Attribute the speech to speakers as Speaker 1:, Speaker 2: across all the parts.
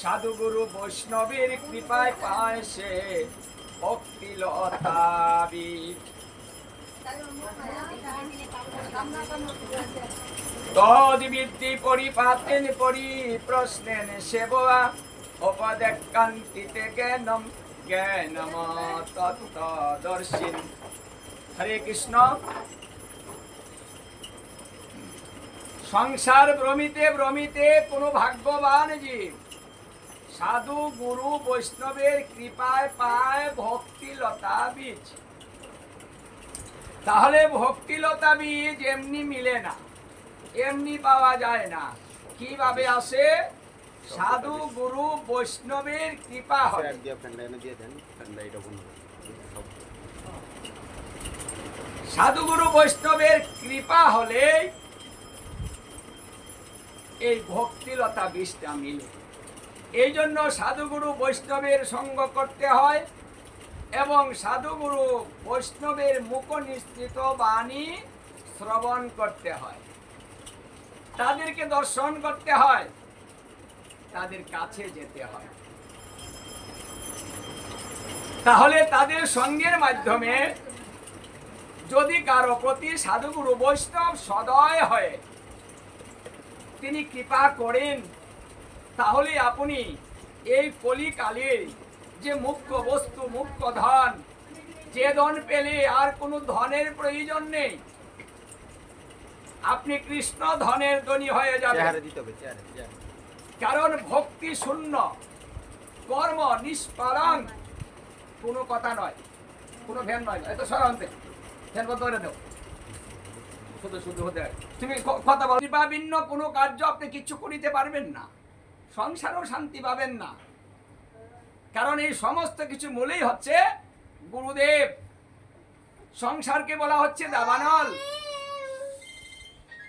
Speaker 1: সাধুগুরু বৈষ্ণবের কৃপায় পায় সে ভক্তি লতাবীজ তদ্বিদ্যি পরিপাতেন পরি প্রশ্নেন সেবা উপদেকান্তিতে জ্ঞানম জ্ঞানম তত্ত্বদর্শিন হরে কৃষ্ণ। সংসার ভ্রমিতে ভ্রমিতে কোনো ভাগ্যবান জীব সাধু গুরু বৈষ্ণবের কৃপায় পায় ভক্তিলতা বীজ তাহলে ভক্তিলতা বীজ এমনি মিলে না এমনি পাওয়া যায় না। কীভাবে আসে? সাধু গুরু বৈষ্ণবের কৃপা হয়। সাধুগুরু বৈষ্ণবের কৃপা হলে এই ভক্তিলতা বীজটা মিলে। এই জন্য সাধুগুরু বৈষ্ণবের সঙ্গ করতে হয় এবং সাধুগুরু বৈষ্ণবের মুখ নিশ্চিত বাণী শ্রবণ করতে হয়। তাদেরকে দর্শন করতে হয়, তাদের কাছে যেতে হয়। তাহলে তাদের সঙ্গের মাধ্যমে যদি কারও প্রতি সাধুগুরু বৈষ্ণব সদয় হয়, তিনি কৃপা করেন। তাহলে আপনি এই কলিকালে যে মুখ্য বস্তু মুখ্য ধন যে ধন পেলে আর কোনো ধনের প্রয়োজন নেই। আপনি কৃষ্ণ ধনের ধনী হয়ে যাবেন। কারণ ভক্তি শূন্য কর্ম নিষ্পালন কোনো কথা নয় কোনো ভ্যান নয়। এত সরান্তে ফ্যান বন্ধ করে দেও। শুধু শুধু হতে তুমি কথা বল। বা ভিন্ন কোনো কার্য আপনি কিচ্ছু করিতে পারবেন না। সংসারও শান্তি পাবেন না। কারণ এই সমস্ত কিছু মূলেই হচ্ছে গুরুদেব। সংসারকে বলা হচ্ছে দাবানল।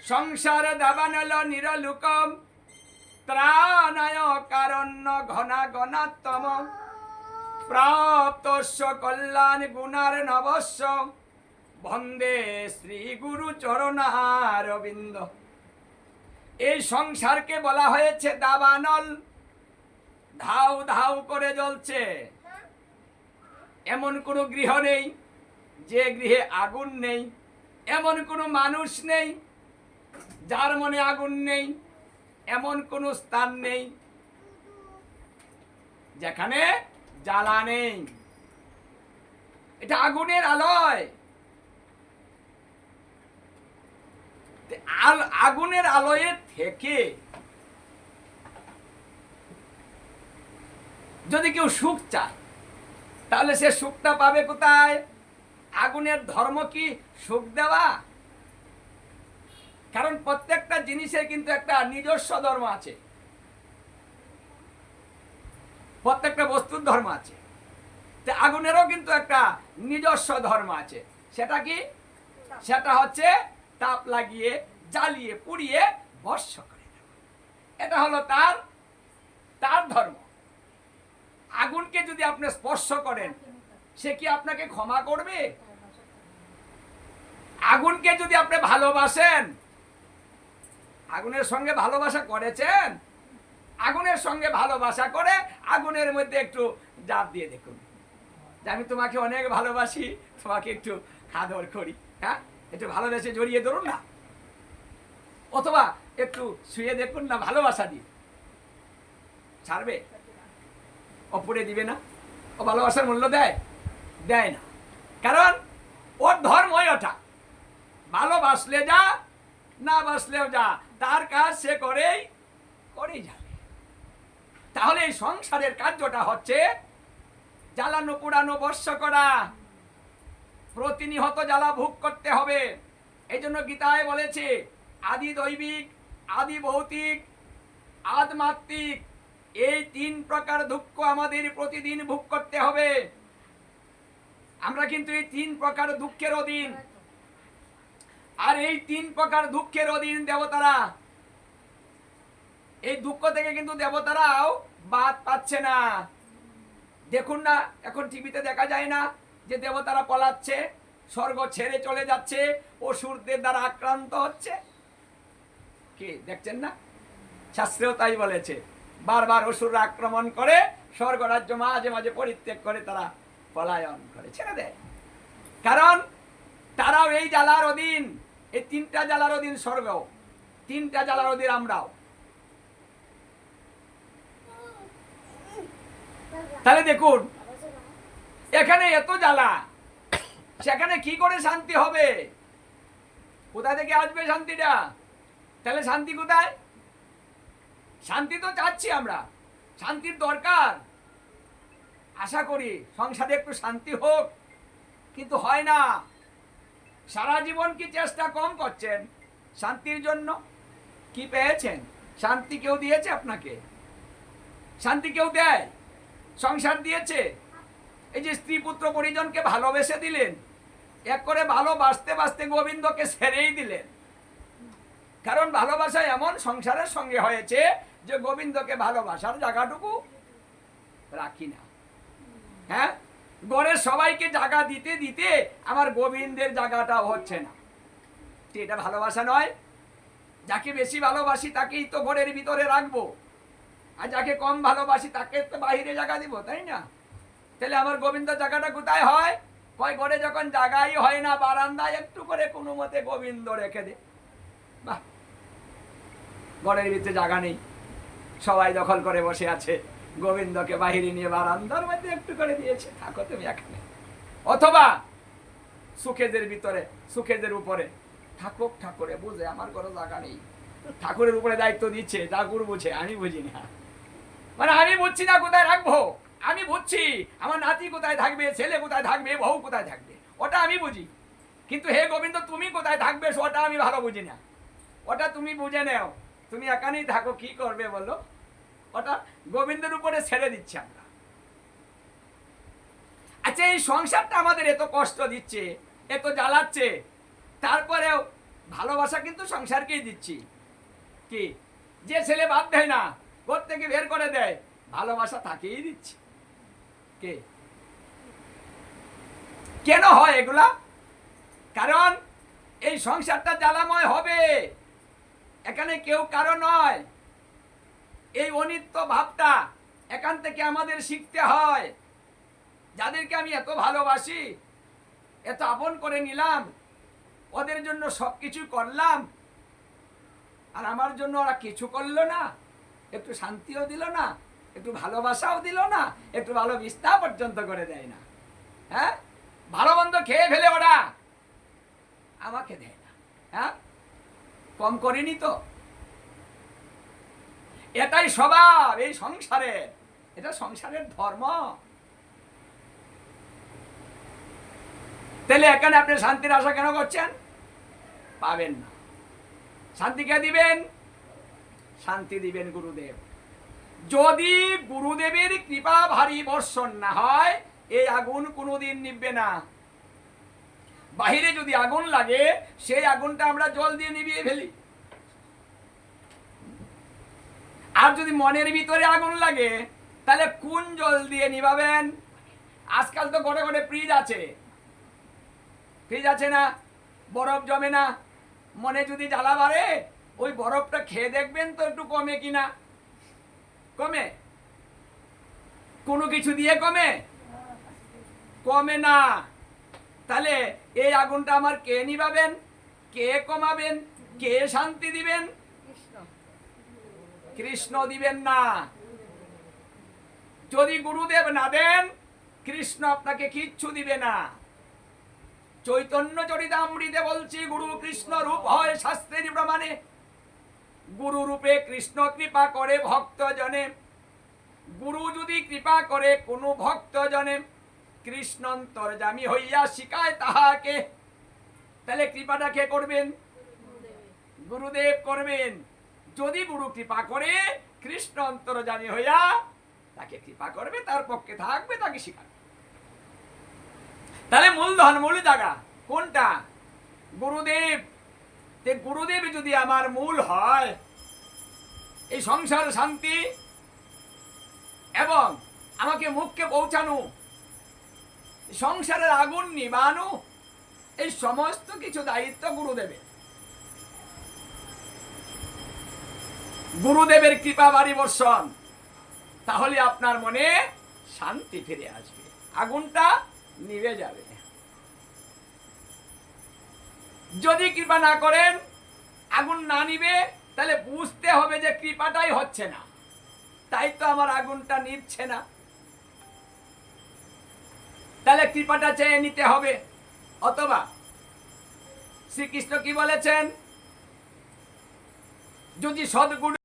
Speaker 1: সংসার দাবানল নিরলুকম। ত্রাণায় কারণ্য ঘনা ঘনাত্তম প্রাপ্তস্য কল্যাণ গুণার নবস্য। বন্দে শ্রী গুরু চরণারবিন্দ। এই সংসারকে বলা হয়েছে দাবানল। ধাউ ধাউ করে জ্বলছে। এমন কোনো গৃহ নেই, যে গৃহে আগুন নেই। এমন কোনো মানুষ নেই, যার মনে আগুন নেই। এমন কোনো স্থান নেই, যেখানে জ্বালা নেই। এটা আগুনের আলয়। আল- আগুনের আলোয় থেকে। যদি কেউ সুখ চায় তাহলে সে সুখটা পাবে কোথায়? আগুনের ধর্ম কি সুখ দেওয়া? কারণ প্রত্যেকটা জিনিসের কিন্তু একটা নিজস্ব ধর্ম আছে। প্রত্যেকটা বস্তুর ধর্ম আছে। তো আগুনেরও কিন্তু একটা নিজস্ব ধর্ম আছে। সেটা কি? সেটা হচ্ছে তাপ লাগিয়ে, জ্বালিয়ে, পুড়িয়ে ভস্য করে দেওয়া। এটা হলো তার তার ধর্ম। আগুনকে যদি আপনি স্পর্শ করেন, সে কি আপনাকে ক্ষমা করবে? আগুনকে যদি আপনি ভালোবাসেন, আগুনের সঙ্গে ভালোবাসা করেছেন, আগুনের সঙ্গে ভালোবাসা করে আগুনের মধ্যে একটু জাপ দিয়ে দেখুন। আমি তোমাকে অনেক ভালোবাসি, তোমাকে একটু আদর করি হ্যাঁ? একটু ভালোবেসে জড়িয়ে ধরুন না। অথবা একটু শুয়ে দেখুন না, ভালোবাসা দিয়ে। ছাড়বে? অপরে দিবে না? ও ভালোবাসার মূল্য দেয়? দেয় না। কারণ ওর ধর্মই ওটা। ভালোবাসলে যা, না বাসলেও যা, তার কাজ সে করেই করেই যাবে। তাহলে এই সংসারের কার্যটা হচ্ছে জ্বালানো পোড়ানো, বর্ষ করা। প্রতিনিহত জ্বালা ভোগ করতে হবে। এই জন্য গীতায় বলেছে, আদি দৈবিক, আদি ভৌতিক আদমাত্মিক এই তিন প্রকার দুঃখ আমাদের প্রতিদিন ভোগ করতে হবে। আমরা কিন্তু এই তিন প্রকার দুঃখের অধীন। আর এই তিন প্রকার দুঃখের অধীন দেবতারা, এই দুঃখ থেকে কিন্তু দেবতারাও বাদ পাচ্ছে না। দেখুন না, এখন টিভিতে দেখা যায় না। যে দেবতারা পলাচ্ছে, স্বর্গ ছেড়ে চলে যাচ্ছে, অসুরদের দ্বারা আক্রান্ত হচ্ছে। কি, দেখছেন না? শাস্ত্রেও তাই বলেছে, বারবার অসুররা আক্রমণ করে স্বর্গরাজ্য মাঝে মাঝে পরিত্যাগ করে তারা পলায়ন করে। ছেড়ে দেয় কারণ তারাও এই জ্বালার অধীন, এই তিনটা জ্বালার অধীন স্বর্গ তিনটা জ্বালার অধীন আমরাও। তাহলে দেখুন এখানে এত জ্বালা। সেখানে কি করে শান্তি হবে? কোথা থেকে আসবে শান্তিটা? তাহলে শান্তি কোথায়? শান্তি তো চাচ্ছি আমরা। শান্তির দরকার। আশা করি সংসারে একটু শান্তি হোক। কিন্তু হয় না। সারা জীবন কি চেষ্টা কম করছেন? শান্তির জন্য কি পেয়েছেন? শান্তি কেউ দিয়েছে আপনাকে? শান্তি কেউ দেয়? সংসার দিয়েছে? এই যে স্ত্রী পুত্র পরিজনকে ভালোবেসে দিলেন, এক করে ভালোবাসতে বাসতে গোবিন্দকে ছেড়েই দিলেন। কারণ ভালোবাসা এমন সংসারের সঙ্গে হয়েছে যে গোবিন্দকে ভালোবাসার জায়গাটুকু রাখি না। হ্যাঁ? গড়ের সবাইকে জায়গা দিতে দিতে আমার গোবিন্দের জায়গাটা হচ্ছে না। এটা ভালোবাসা নয়, যাকে বেশি ভালোবাসি তাকেই তো ঘরের ভিতরে রাখব। আর যাকে কম ভালোবাসি তাকে তো বাহিরে জায়গা দিব, তাই না? তাহলে আমার গোবিন্দ জায়গাটা কোথায় হয়? কয় ঘরে যখন জায়গাই হয় না, বারান্দায় একটু করে কোনো মতে গোবিন্দ রেখে দে। বাহ! ঘরের ভিতরে জায়গা নেই। সবাই দখল করে বসে আছে। গোবিন্দকে বাহিরে নিয়ে বারান্দার মধ্যে একটু করে দিয়েছে। থাকো তুমি এখানে। অথবা সুখেদের ভিতরে, সুখেদের উপরে। ঠাকুর ঠাকুরে, বুঝে আমার কোনো জায়গা নেই। ঠাকুরের উপরে দায়িত্ব দিচ্ছে ঠাকুর বুঝে, আমি বুঝি না। মানে আমি বুঝছি না কোথায় রাখব। আমি বুঝছি, আমার নাতি কোথায় থাকবে, ছেলে কোথায় থাকবে, বউ কোথায় থাকবে, ওটা আমি বুঝি। কিন্তু হে গোবিন্দ, তুমি কোথায় থাকবে ওটা আমি ভালো বুঝি না। ওটা তুমি বুঝে নেও, তুমি একানেই থাকো, কি করবে বলো? ওটা গোবিন্দের উপরে ছেড়ে দিচ্ছি আমরা। আচ্ছা এই সংসারটা আমাদের এত কষ্ট দিচ্ছে, এত জ্বালাচ্ছে, তারপরেও ভালোবাসা কিন্তু সংসারকেই দিচ্ছি। কি? যে ছেলে বাদ দেয় না, ঘর থেকে বের করে দেয়, ভালোবাসা তাকেই দিচ্ছি। কে? কেন হয় এগুলা? কারণ এই সংসারটা জ্বালাময় হবে। এখানে কেউ কারও নয়। এই অনিত্য ভাবটা এখান থেকে আমাদের শিখতে হয়। যাদেরকে আমি এত ভালোবাসি, এত আপন করে নিলাম, ওদের জন্য সব কিছু করলাম, আর আমার জন্য ওরা কিছু করল না, একটু শান্তিও দিল না একটু ভালোবাসাও দিল না, একটু ভালো বিস্তা পর্যন্ত করে দেয় না। হ্যাঁ? ভালো মন্দ খেয়ে ফেলে ওরা। আমাকে দেয় না হ্যাঁ? কম করিনি তো। এটাই স্বভাব এই সংসারের এটা সংসারের ধর্ম। তাহলে এখানে আপনি শান্তির আশা কেন করছেন? পাবেন না। শান্তি কে দিবেন? শান্তি দিবেন গুরুদেব। যদি গুরুদেবের কৃপা ভারী বর্ষণ না হয়, এই আগুন কোনোদিন নিববে না। বাহিরে যদি আগুন লাগে, সেই আগুনটা আমরা জল দিয়ে নিবিয়ে ফেলি। আর যদি মনের ভিতরে আগুন লাগে, তাহলে কোন জল দিয়ে নিবাবেন আজকাল তো ঘরে ঘরে ফ্রিজ আছে। ফ্রিজ আছে না? বরফ জমে না? মনে যদি জ্বালা বাড়ে, ওই বরফটা খেয়ে দেখবেন তো একটু কমে কিনা। কমে। কোনো কিছু দিয়ে কমে? কমে না। তাহলে এই আগুনটা আমার কে নিভাবেন? কে কমাবেন? কে শান্তি দিবেন? কৃষ্ণ দিবেন না। যদি গুরুদেব না দেন, কৃষ্ণ আপনাকে কিচ্ছু দিবে না। চৈতন্য চরিতামৃতে বলছি, গুরু কৃষ্ণ রূপ হয় শাস্ত্রের প্রমাণে। গুরু রূপে কৃষ্ণ কৃপা করে ভক্ত জনে গুরু যদি কৃপা করে কোনো ভক্ত জনে কৃষ্ণ অন্তর্জামী হইয়া শিখায় তাহাকে, তাহলে কৃপাটা কে করবেন? গুরুদেব করবেন। যদি গুরু কৃপা করে কৃষ্ণ অন্তর্জামী হইয়া তাকে কৃপা করবে, তার পক্ষে থাকবে, তাকে শিখাবে। তাহলে মূলধন, মূল জায়গা কোনটা? গুরুদেব। গুরুদেব যদি আমার মূল হয় এই সংসার শান্তি এবং আমাকে মুখকে পৌঁছানো সংসারের আগুন নিবানো, এই সমস্ত কিছু দায়িত্ব গুরুদেবের। গুরুদেবের কৃপা বাড়ি বর্ষণ তাহলে আপনার মনে শান্তি ফিরে আসবে, আগুনটা নিভে যাবে। যদি কৃপা না করেন, আগুন না নিবে তাহলে বুঝতে হবে যে কৃপাটাই হচ্ছে না। তাই তো আমার আগুনটা নিচ্ছে না। তাহলে কৃপাটা চেয়ে নিতে হবে। অথবা শ্রীকৃষ্ণ কি বলেছেন? যদি সদ্গুরু